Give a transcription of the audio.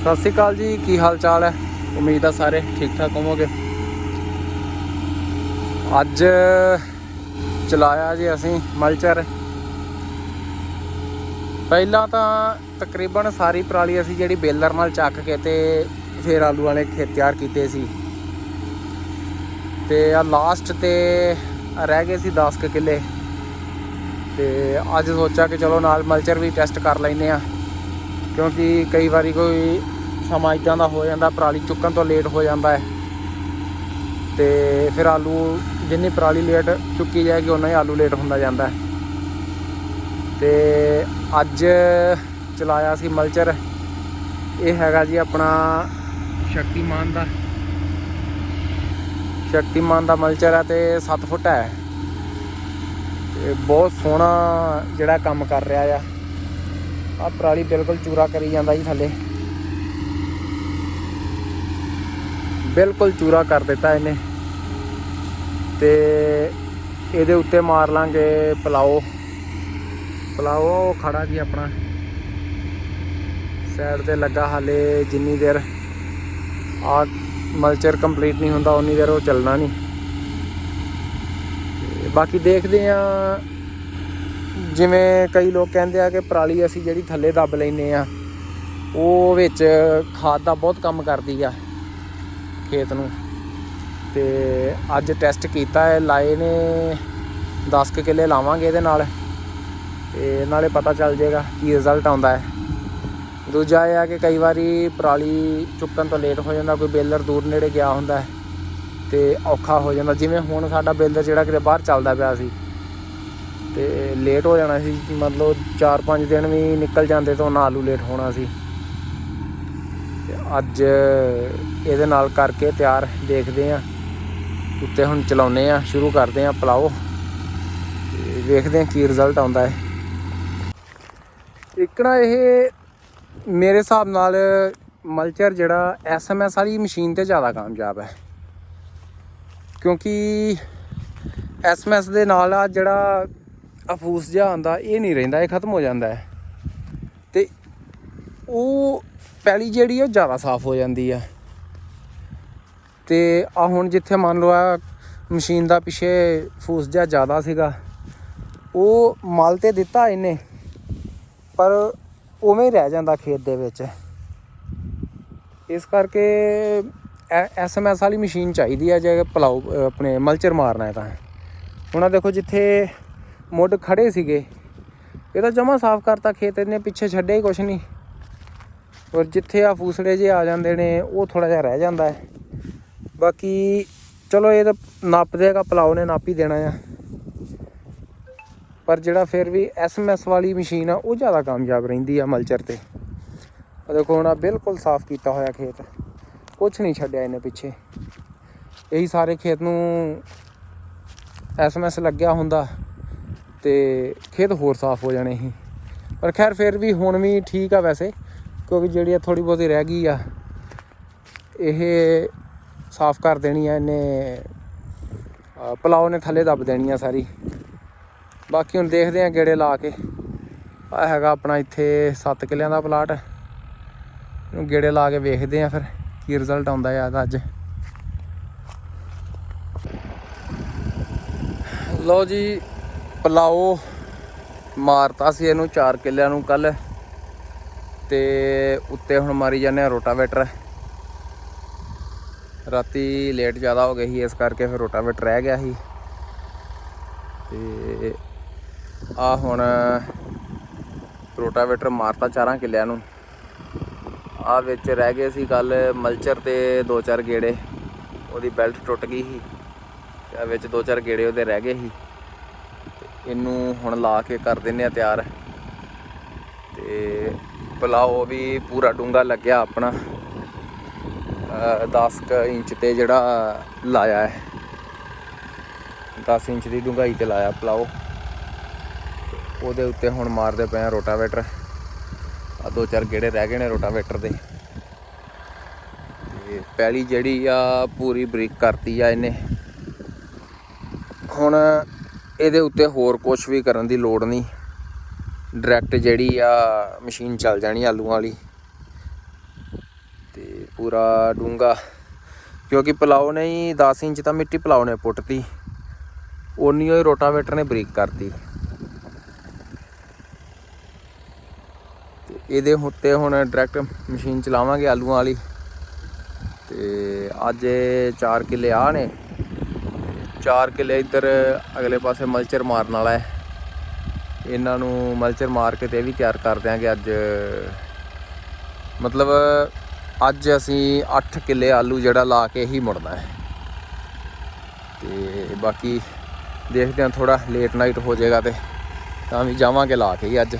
ਸਤਿ ਸ਼੍ਰੀ ਅਕਾਲ ਜੀ, ਕੀ ਹਾਲ ਚਾਲ ਹੈ? ਉਮੀਦ ਆ ਸਾਰੇ ਠੀਕ ਠਾਕ ਹੋਵੋਗੇ। ਅੱਜ ਚਲਾਇਆ ਜੀ ਅਸੀਂ ਮਲਚਰ। ਪਹਿਲਾਂ ਤਾਂ ਤਕਰੀਬਨ ਸਾਰੀ ਪਰਾਲੀ ਅਸੀਂ ਜਿਹੜੀ ਬੇਲਰ ਨਾਲ ਚੱਕ ਕੇ ਤੇ ਫੇਰ ਆਲੂ ਵਾਲੇ ਖੇਤ ਤਿਆਰ ਕੀਤੇ ਸੀ। ਤੇ ਆ ਲਾਸਟ ਤੇ ਰਹਿ ਗਏ ਸੀ 10 ਕੁ ਕਿੱਲੇ। ਤੇ ਅੱਜ ਸੋਚਿਆ ਕਿ ਚਲੋ ਨਾਲ ਮਲਚਰ ਵੀ ਟੈਸਟ ਕਰ ਲੈਨੇ ਆ ਕਿਉਂਕਿ ਕਈ ਵਾਰੀ ਕੋਈ ਸਮਾਂ ਇਦਾਂ ਦਾ ਹੋ ਜਾਂਦਾ, ਪਰਾਲੀ ਚੁੱਕਣ ਤੋਂ ਲੇਟ ਹੋ ਜਾਂਦਾ ਹੈ। ਤੇ ਫਿਰ ਆਲੂ, ਜਿੰਨੀ ਪਰਾਲੀ ਲੇਟ ਚੁੱਕੀ ਜਾਏਗੀ ਉਨਾ ਹੀ ਆਲੂ ਲੇਟ ਹੁੰਦਾ ਜਾਂਦਾ ਹੈ। ਤੇ ਅੱਜ ਚਲਾਇਆ ਸੀ ਮਲਚਰ। ਇਹ ਹੈਗਾ ਜੀ ਆਪਣਾ ਸ਼ਕਤੀਮਾਨ ਦਾ। ਸ਼ਕਤੀਮਾਨ ਦਾ ਮਲਚਰ ਹੈ ਤੇ 7 ਫੁੱਟ ਹੈ। ਤੇ ਬਹੁਤ ਸੋਹਣਾ ਜਿਹੜਾ ਕੰਮ ਕਰ ਰਿਹਾ ਆ। ਆ ਪਰਾਲੀ ਬਿਲਕੁਲ ਚੂਰਾ ਕਰੀ ਜਾਂਦਾ ਜੀ ਥੱਲੇ। ਬਿਲਕੁਲ ਚੂਰਾ ਕਰ ਦਿੱਤਾ ਇਹਨੇ। ਤੇ ਇਹਦੇ ਉੱਤੇ ਮਾਰ ਲਾਂਗੇ ਪਲਾਓ। ਪਲਾਓ ਖੜਾ ਜੀ ਆਪਣਾ। ਸਾਈਡ ਤੇ ਲੱਗਾ ਹਾਲੇ ਜਿੰਨੀ ਦੇਰ। ਆ ਮਲਚਰ ਕੰਪਲੀਟ ਨਹੀਂ ਹੁੰਦਾ, ਉਨੀ ਦੇਰ ਉਹ ਚੱਲਣਾ ਨਹੀਂ। ਬਾਕੀ ਦੇਖਦੇ ਆ ਜਿਵੇਂ ਕਈ ਲੋਕ ਕਹਿੰਦੇ ਆ ਕਿ ਪਰਾਲੀ ਅਸੀਂ ਜਿਹੜੀ ਥੱਲੇ ਦੱਬ ਲੈਨੇ ਆ, ਉਹ ਵਿੱਚ ਖਾਦ ਦਾ ਬਹੁਤ ਕੰਮ ਕਰਦੀ ਆ ਖੇਤ ਨੂੰ। ਤੇ ਅੱਜ ਟੈਸਟ ਕੀਤਾ ਹੈ, ਲਾਏ ਨੇ 10 ਕੁ ਕਿੱਲੇ ਲਾਵਾਂਗੇ ਇਹਦੇ ਨਾਲ। ਤੇ ਨਾਲੇ ਪਤਾ ਚੱਲ ਜਾਏਗਾ ਕੀ ਰਿਜ਼ਲਟ ਆਉਂਦਾ ਹੈ। ਦੂਜਾ ਇਹ ਆ ਕਿ ਕਈ ਵਾਰੀ ਪਰਾਲੀ ਚੁੱਕਣ ਤੋਂ ਲੇਟ ਹੋ ਜਾਂਦਾ, ਕੋਈ ਬੇਲਰ ਦੂਰ ਨੇੜੇ ਗਿਆ ਹੁੰਦਾ ਹੈ ਤੇ ਔਖਾ ਹੋ ਜਾਂਦਾ। ਜਿਵੇਂ ਹੁਣ ਸਾਡਾ ਬੇਲਰ ਜਿਹੜਾ ਕਿਤੇ ਬਾਹਰ ਚੱਲਦਾ ਪਿਆ ਸੀ ਤੇ ਲੇਟ ਹੋ ਜਾਣਾ ਸੀ, ਮਤਲਬ 4-5 ਦਿਨ ਵੀ ਨਿਕਲ ਜਾਂਦੇ ਤਾਂ ਉਹਨਾਂ ਲੇਟ ਹੋਣਾ ਸੀ। ਤੇ ਅੱਜ ਇਹਦੇ ਨਾਲ ਕਰਕੇ ਤਿਆਰ ਦੇਖਦੇ ਆ, ਉੱਤੇ ਹੁਣ ਚਲਾਉਨੇ ਆ, ਸ਼ੁਰੂ ਕਰਦੇ ਆ, ਪਲਾਓ। ਤੇ ਵੇਖਦੇ ਆ ਕੀ ਰਿਜ਼ਲਟ ਆਉਂਦਾ ਹੈ ਇੱਕ ਨਾ ਇਹ ਮੇਰੇ ਹਿਸਾਬ ਨਾਲ ਮਲਚਰ ਜਿਹੜਾ ਐਸਐਮਐਸ ਵਾਲੀ ਮਸ਼ੀਨ ਤੇ ਜ਼ਿਆਦਾ ਕਾਮਯਾਬ ਹੈ। ਕਿਉਂਕਿ ਐਸਐਮਐਸ ਦੇ ਨਾਲ ਆ ਜਿਹੜਾ ਅਫੂਸ ਜਿਹਾ ਆਉਂਦਾ, ਇਹ ਨਹੀਂ ਰਹਿੰਦਾ, ਇਹ ਖਤਮ ਹੋ ਜਾਂਦਾ ਹੈ। ਤੇ ਉਹ ਪੈਲੀ ਜਿਹੜੀ ਉਹ ਜ਼ਿਆਦਾ ਸਾਫ਼ ਹੋ ਜਾਂਦੀ ਆ। ਤੇ ਆ ਹੁਣ ਜਿੱਥੇ ਮੰਨ ਲਓ ਆ ਮਸ਼ੀਨ ਦਾ ਪਿੱਛੇ ਫੂਸ ਜਿਹਾ ਜ਼ਿਆਦਾ ਸੀਗਾ, ਉਹ ਮਲ ਤੇ ਦਿੱਤਾ ਇਹਨੇ, ਪਰ ਉਵੇਂ ਹੀ ਰਹਿ ਜਾਂਦਾ ਖੇਤ ਦੇ ਵਿੱਚ। ਇਸ ਕਰਕੇ ਐਸਐਮਐਸ ਵਾਲੀ ਮਸ਼ੀਨ ਚਾਹੀਦੀ ਹੈ ਜੇ ਪਲਾਉ ਆਪਣੇ ਮਲਚਰ ਮਾਰਨਾ ਹੈ ਤਾਂ। ਹੁਣ ਆ ਦੇਖੋ ਜਿੱਥੇ ਮੁੱਢ ਖੜੇ ਸੀਗੇ। ਇਹ ਤਾਂ ਜਮਾ ਸਾਫ਼ ਕਰਤਾ ਖੇਤ ਇਹਨੇ, ਪਿੱਛੇ ਛੱਡਿਆ ਹੀ ਕੁਛ ਨਹੀਂ। ਔਰ ਜਿੱਥੇ ਆ ਫੂਸੜੇ ਜੇ ਆ ਜਾਂਦੇ ਨੇ, ਉਹ ਥੋੜਾ ਜਿਹਾ ਰਹਿ ਜਾਂਦਾ ਹੈ। ਬਾਕੀ ਚਲੋ ਇਹ ਤਾਂ ਨੱਪ ਦੇਗਾ ਪਲਾਉ ਨੇ ਨਾਪ ਹੀ ਦੇਣਾ ਆ। ਪਰ ਜਿਹੜਾ ਫਿਰ ਵੀ ਐਸਐਮਐਸ ਵਾਲੀ ਮਸ਼ੀਨ ਆ, ਉਹ ਜ਼ਿਆਦਾ ਕਾਮਯਾਬ ਰਹਿੰਦੀ ਆ ਮਲਚਰ ਤੇ। ਆ ਦੇਖੋ ਹੁਣ ਆ ਬਿਲਕੁਲ ਸਾਫ਼ ਕੀਤਾ ਹੋਇਆ ਖੇਤ। ਕੁਝ ਨਹੀਂ ਛੱਡਿਆ ਇਹਨੇ ਪਿੱਛੇ। ਇਹੀ ਸਾਰੇ ਖੇਤ ਨੂੰ ਐਸਐਮਐਸ ਲੱਗਿਆ ਹੁੰਦਾ। ਤੇ ਖੇਤ ਹੋਰ ਸਾਫ਼ ਹੋ ਜਾਣੇ ਸੀ। ਪਰ ਖੈਰ ਫਿਰ ਵੀ ਹੁਣ ਵੀ ਠੀਕ ਆ ਵੈਸੇ, ਕਿਉਂਕਿ ਜਿਹੜੀ ਆ ਥੋੜੀ ਬਹੁਤੀ ਰਹਿ ਗਈ ਆ, ਇਹ ਸਾਫ਼ ਕਰ ਦੇਣੀ ਆ, ਇਹਨੇ ਅਹ ਪਲਾਓ ਨੇ ਥੱਲੇ ਦੱਬ ਦੇਣੀ ਆ ਸਾਰੀ। ਬਾਕੀ ਹੁਣ ਦੇਖਦੇ ਆ ਗੇੜੇ ਲਾ ਕੇ। ਆ ਹੈਗਾ ਆਪਣਾ ਇੱਥੇ 7 ਕਿੱਲਿਆਂ ਦਾ ਪਲਾਟ। ਇਹਨੂੰ ਗੇੜੇ ਲਾ ਕੇ ਵੇਖਦੇ ਆ ਫਿਰ ਕੀ ਰਿਜ਼ਲਟ ਆਉਂਦਾ ਆ ਇਹਦਾ ਅੱਜ। ਲਓ ਜੀ ਪਲਾਓ ਮਾਰਤਾ ਸੀ ਇਹਨੂੰ 4 ਕਿੱਲਿਆਂ ਨੂੰ ਕੱਲ ਤੇ ਉੱਤੇ ਹੁਣ ਮਾਰੀ ਜਾਂਦੇ ਆ ਰੋਟਾਵੇਟਰ। ਰਾਤੀ ਲੇਟ ਜ਼ਿਆਦਾ ਹੋ ਗਈ ਸੀ, ਇਸ ਕਰਕੇ ਫਿਰ ਰੋਟਾਵੇਟਰ ਰਹਿ ਗਿਆ ਸੀ। ਤੇ ਆ ਹੁਣ ਰੋਟਾਵੇਟਰ ਮਾਰਤਾ ਚਾਰਾਂ ਕਿੱਲਿਆਂ ਨੂੰ। ਆ ਵਿੱਚ ਰਹਿ ਗਏ ਸੀ ਕੱਲ ਮਲਚਰ ਤੇ ਦੋ ਚਾਰ ਗੇੜੇ। ਉਹਦੀ ਬੈਲਟ ਟੁੱਟ ਗਈ ਸੀ। ਆ ਵਿੱਚ ਦੋ ਚਾਰ ਗੇੜੇ ਉਹਦੇ ਰਹਿ ਗਏ ਸੀ। ਇਹਨੂੰ ਹੁਣ ਲਾ ਕੇ ਕਰ ਦਿੰਨੇ ਆ ਤਿਆਰ। ਤੇ ਪਲਾਓ ਵੀ ਪੂਰਾ ਡੂੰਗਾ ਲੱਗਿਆ ਆਪਣਾ। 10 ਕ ਇੰਚ ਤੇ ਜਿਹੜਾ ਲਾਇਆ ਹੈ। 10 ਇੰਚ ਦੀ ਡੂੰਘਾਈ ਤੇ ਲਾਇਆ ਪਲਾਓ। ਉਹਦੇ ਉੱਤੇ ਹੁਣ ਮਾਰਦੇ ਪਏ ਆ ਰੋਟਾਵੇਟਰ। ਆ ਦੋ ਚਾਰ ਗੇੜੇ ਰਹਿ ਗਏ ਨੇ ਰੋਟਾਵੇਟਰ ਦੇ। ਤੇ ਪਹਿਲੀ ਜਿਹੜੀ ਆ ਪੂਰੀ ਬਰੀਕ ਕਰਤੀ ਆ ਇਹਨੇ। ਹੁਣ ਇਹਦੇ ਉੱਤੇ ਹੋਰ ਕੁਝ ਵੀ ਕਰਨ ਦੀ ਲੋੜ ਨਹੀਂ। ਡਾਇਰੈਕਟ ਜਿਹੜੀ ਆ ਮਸ਼ੀਨ ਚੱਲ ਜਾਣੀ ਆਲੂਆਂ ਵਾਲੀ। ਪੂਰਾ ਡੂੰਗਾ ਕਿਉਂਕਿ ਪਲਾਓ ਨੇ ਹੀ 10 ਇੰਚ ਤਾਂ ਮਿੱਟੀ ਪਲਾਓ ਨੇ ਪੁੱਟਤੀ। ਉਨੀ ਹੀ ਰੋਟਾਵੇਟਰ ਨੇ ਬਰੀਕ ਕਰਤੀ। ਤੇ ਇਹਦੇ ਉੱਤੇ ਹੁਣ ਡਾਇਰੈਕਟ ਮਸ਼ੀਨ ਚਲਾਵਾਂਗੇ ਆਲੂਆਂ ਵਾਲੀ। ਤੇ ਅੱਜ 4 ਕਿੱਲੇ ਆ ਨੇ। ਚਾਰ ਕਿੱਲੇ ਇੱਧਰ ਅਗਲੇ ਪਾਸੇ ਮਲਚਰ ਮਾਰਨ ਵਾਲਾ ਹੈ। ਇਹਨਾਂ ਨੂੰ ਮਲਚਰ ਮਾਰ ਕੇ ਤੇ ਇਹ ਵੀ ਤਿਆਰ ਕਰ ਦਿਆਂਗੇ ਅੱਜ। ਮਤਲਬ ਅੱਜ ਅਸੀਂ 8 ਕਿੱਲੇ ਆਲੂ ਜਿਹੜਾ ਲਾ ਕੇ ਹੀ ਮੁੜਨਾ ਹੈ। ਤੇ ਬਾਕੀ ਦੇਖਦੇ ਹਾਂ ਥੋੜਾ ਲੇਟ ਨਾਈਟ ਹੋ ਜਾਏਗਾ ਤੇ ਤਾਂ ਵੀ ਜਾਵਾਂਗੇ ਲਾ ਕੇ ਹੀ ਅੱਜ।